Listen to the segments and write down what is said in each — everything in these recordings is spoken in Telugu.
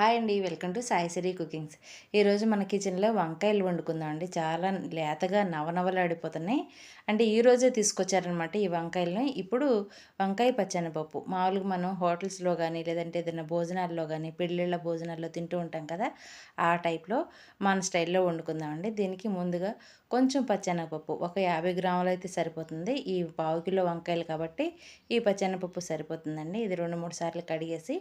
హాయ్ అండి. Welcome to Saishree cookings. ఈరోజు మన కిచెన్లో వంకాయలు వండుకుందాం అండి. చాలా లేతగా నవనవలాడిపోతున్నాయి. అంటే ఈరోజే తీసుకొచ్చారనమాట ఈ వంకాయలని. ఇప్పుడు వంకాయ పచ్చనిపప్పు. మామూలుగా మనం హోటల్స్లో కానీ లేదంటే ఏదైనా భోజనాల్లో కానీ పెళ్ళిళ్ళ భోజనాల్లో తింటూ ఉంటాం కదా ఆ టైప్లో మన స్టైల్లో వండుకుందామండి దీనికి ముందుగా కొంచెం పచ్చెనగపప్పు ఒక యాభై గ్రాములు అయితే సరిపోతుంది. ఈ పావు కిలో వంకాయలు కాబట్టి ఈ పచ్చెనగపప్పు సరిపోతుందండి. ఇది రెండు మూడు సార్లు కడిగేసి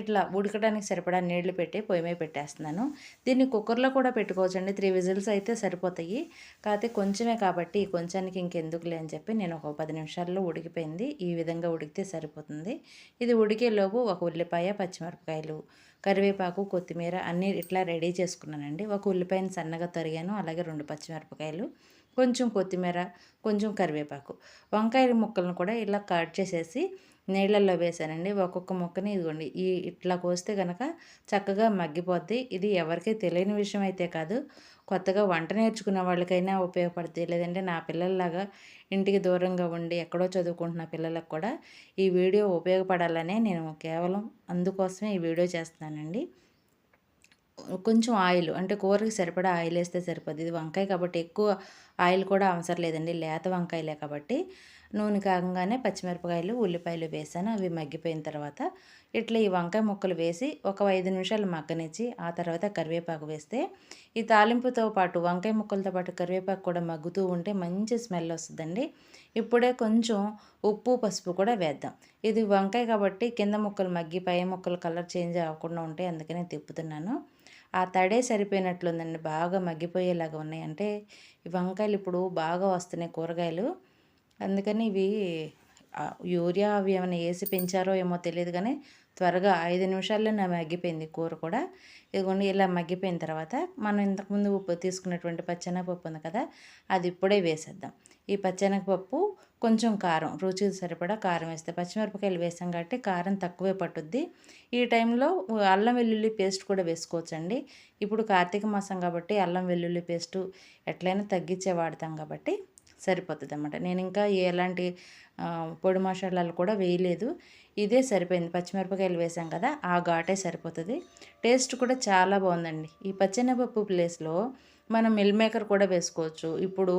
ఇట్లా ఉడకడానికి సరిపడా నీళ్ళు పెట్టి పొయ్యి మీద పెట్టేస్తున్నాను. దీన్ని కుక్కర్లో కూడా పెట్టుకోవచ్చు అండి త్రీ విజిల్స్ అయితే సరిపోతాయి. కాకపోతే కొంచెమే కాబట్టి కొంచానికి ఇంకెందుకులే అని చెప్పి నేను ఒక పది నిమిషాల్లో ఉడికిపోయింది. ఈ విధంగా ఉడికితే సరిపోతుంది. ఇది ఉడికేలోపు ఒక ఉల్లిపాయ పచ్చిమిరపకాయలు కరివేపాకు కొత్తిమీర అన్నీ ఇట్లా రెడీ చేసుకున్నానండి. ఒక ఉల్లిపాయని సన్నగా తరిగాను. అలాగే రెండు పచ్చిమిరపకాయలు కొంచెం కొత్తిమీర కొంచెం కరివేపాకు వంకాయ ముక్కలను కూడా ఇలా కట్ చేసేసి నీళ్ళల్లో వేసానండి ఒక్కొక్క ముక్కని ఇదిగోండి. ఈ ఇట్లా కోస్తే కనుక చక్కగా మగ్గిపోద్ది. ఇది ఎవరికీ తెలియని విషయం అయితే కాదు. కొత్తగా వంట నేర్చుకున్న వాళ్ళకైనా ఉపయోగపడుతుంది లేదంటే నా పిల్లల్లాగా ఇంటికి దూరంగా ఉండి ఎక్కడో చదువుకుంటున్న పిల్లలకు కూడా ఈ వీడియో ఉపయోగపడాలనే నేను కేవలం అందుకోసమే ఈ వీడియో చేస్తున్నానండి. కొంచెం ఆయిల్ అంటే కూరకి సరిపడా ఆయిల్ వేస్తే సరిపోద్ది. ఇది వంకాయ కాబట్టి ఎక్కువ ఆయిల్ కూడా అవసరం లేదండి. లేత వంకాయలే కాబట్టి. నూనె కాగంగానే పచ్చిమిరపకాయలు ఉల్లిపాయలు వేసాను. అవి మగ్గిపోయిన తర్వాత ఇట్లా ఈ వంకాయ ముక్కలు వేసి ఒక ఐదు నిమిషాలు మగ్గనిచ్చి ఆ తర్వాత కరివేపాకు వేస్తే ఈ తాలింపుతో పాటు వంకాయ ముక్కలతో పాటు కరివేపాకు కూడా మగ్గుతూ ఉంటే మంచి స్మెల్ వస్తుందండి. ఇప్పుడే కొంచెం ఉప్పు పసుపు కూడా వేద్దాం. ఇది వంకాయ కాబట్టి కింద ముక్కలు మగ్గి పై ముక్కలు కలర్ చేంజ్ అవ్వకుండా ఉంటాయి అందుకనే తిప్పుతున్నాను. ఆ తడే సరిపోయినట్లుందండి. బాగా మగ్గిపోయేలాగా ఉన్నాయి. అంటే ఈ వంకాయలు ఇప్పుడు బాగా వస్తున్నాయి కూరగాయలు. అందుకని ఇవి యూరియా అవి ఏమైనా వేసి పెంచారో ఏమో తెలియదు కానీ త్వరగా ఐదు నిమిషాల్లో నా మగ్గిపోయింది కూర కూడా. ఇదిగోండి ఇలా మగ్గిపోయిన తర్వాత మనం ఇంతకుముందు ఉప్పు తీసుకున్నటువంటి పచ్చెనగపప్పు ఉంది కదా అది ఇప్పుడే వేసేద్దాం. ఈ పచ్చెనగపప్పు కొంచెం కారం రుచి సరిపడా కారం వేస్తే పచ్చిమిరపకాయలు వేసాం కాబట్టి కారం తక్కువే పట్టుద్ది. ఈ టైంలో అల్లం వెల్లుల్లి పేస్ట్ కూడా వేసుకోవచ్చండి. ఇప్పుడు కార్తీక మాసం కాబట్టి అల్లం వెల్లుల్లి పేస్టు ఎట్లయినా తగ్గించే వాడతాం కాబట్టి సరిపోతుంది అన్నమాట నేను ఇంకా ఎలాంటి పొడి మసాలాలు కూడా వేయలేదు. ఇదే సరిపోయింది. పచ్చిమిరపకాయలు వేసాం కదా ఆ ఘాటే సరిపోతుంది. టేస్ట్ కూడా చాలా బాగుందండి. ఈ పచ్చెనపప్పు ప్లేస్లో మనం మిల్ మేకర్ కూడా వేసుకోవచ్చు. ఇప్పుడు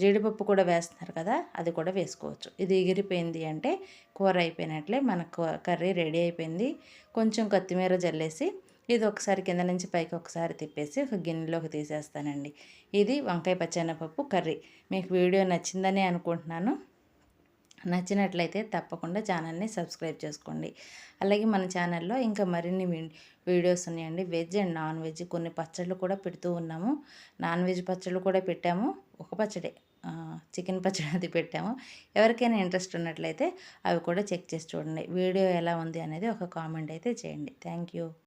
జీడిపప్పు కూడా వేస్తున్నారు కదా అది కూడా వేసుకోవచ్చు. ఇది ఎగిరిపోయింది అంటే కూర అయిపోయినట్లే మనకు కర్రీ రెడీ అయిపోయింది. కొంచెం కొత్తిమీర జల్లేసి ఇది ఒకసారి కింద నుంచి పైకి ఒకసారి తిప్పేసి ఒక గిన్నెలోకి తీసేస్తానండి. ఇది వంకాయ పచ్చెనపప్పు కర్రీ. మీకు వీడియో నచ్చిందని అనుకుంటున్నాను. నచ్చినట్లయితే తప్పకుండా ఛానల్ని సబ్స్క్రైబ్ చేసుకోండి. అలాగే మన ఛానల్లో ఇంకా మరిన్ని వీడియోస్ ఉన్నాయండి. వెజ్ అండ్ నాన్ వెజ్ కొన్ని పచ్చళ్ళు కూడా పెడుతూ ఉన్నాము. నాన్ వెజ్ పచ్చళ్ళు కూడా పెట్టాము. ఒక పచ్చడే. చికెన్ పచ్చడి అది పెట్టాము. ఎవరికైనా ఇంట్రెస్ట్ ఉన్నట్లయితే అవి కూడా చెక్ చేసి చూడండి. వీడియో ఎలా ఉంది అనేది ఒక కామెంట్ అయితే చేయండి. Thank you.